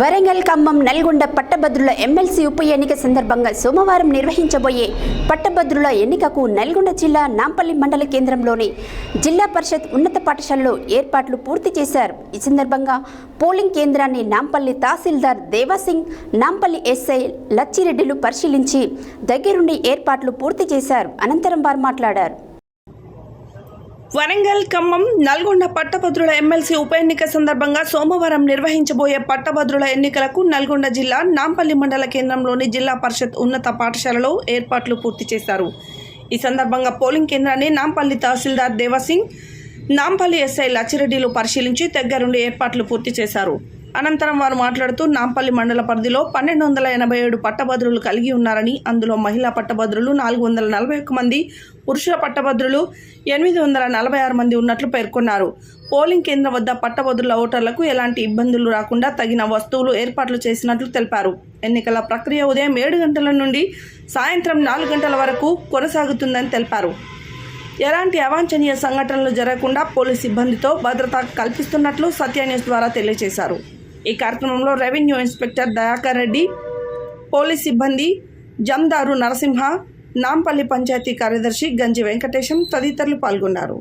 వరంగల్ ఖమ్మం నల్గొండ పట్టభద్రుల ఎమ్మెల్సీ ఉప ఎన్నిక సందర్భంగా సోమవారం నిర్వహించబోయే పట్టభద్రుల ఎన్నికకు నల్గొండ జిల్లా నాంపల్లి మండల కేంద్రంలోని జిల్లా పరిషత్ ఉన్నత పాఠశాలలో ఏర్పాట్లు పూర్తి చేశారు. ఈ సందర్భంగా పోలింగ్ కేంద్రాన్ని నాంపల్లి తహసీల్దార్ దేవాసింగ్ నాంపల్లి ఎస్ఐ లచ్చిరెడ్డిలు పరిశీలించి దగ్గరుండి ఏర్పాట్లు పూర్తి చేశారు. అనంతరం వారు మాట్లాడారు. వరంగల్ ఖమ్మం నల్గొండ పట్టభద్రుల ఎమ్మెల్సీ ఉప ఎన్నిక సందర్భంగా సోమవారం నిర్వహించబోయే పట్టభద్రుల ఎన్నికలకు నల్గొండ జిల్లా నాంపల్లి మండల కేంద్రంలోని జిల్లా పరిషత్ ఉన్నత పాఠశాలలో ఏర్పాట్లు పూర్తి చేశారు. ఈ సందర్భంగా పోలింగ్ కేంద్రాన్ని నాంపల్లి తహసీల్దార్ దేవసింగ్ నాంపల్లి ఎస్ఐ లచ్చిరెడ్డిలు పరిశీలించి దగ్గరుండి ఏర్పాట్లు పూర్తి చేశారు. అనంతరం వారు మాట్లాడుతూ నాంపల్లి మండల పరిధిలో పన్నెండు వందల ఎనభై ఏడు పట్టభద్రులు కలిగి ఉన్నారని అందులో మహిళా పట్టభద్రులు నాలుగు వందల నలభై ఒక్క మంది పురుషుల పట్టభద్రులు ఎనిమిది వందల నలభై ఆరు మంది ఉన్నట్లు పేర్కొన్నారు. పోలింగ్ కేంద్రం వద్ద పట్టభద్రుల ఓటర్లకు ఎలాంటి ఇబ్బందులు రాకుండా తగిన వస్తువులు ఏర్పాట్లు చేసినట్లు తెలిపారు. ఎన్నికల ప్రక్రియ ఉదయం ఏడు గంటల నుండి సాయంత్రం నాలుగు గంటల వరకు కొనసాగుతుందని తెలిపారు. ఎలాంటి అవాంఛనీయ సంఘటనలు జరగకుండా పోలీస్ సిబ్బందితో భద్రత కల్పిస్తున్నట్లు సత్య న్యూస్ ద్వారా తెలియజేశారు. ఈ కార్యక్రమంలో revenue inspector Dayakar Reddy police సిబ్బంది జమ్దారు నరసింహ నాంపల్లి పంచాయతీ కార్యదర్శి గంజి వెంకటేశం తదితరులు పాల్గొన్నారు.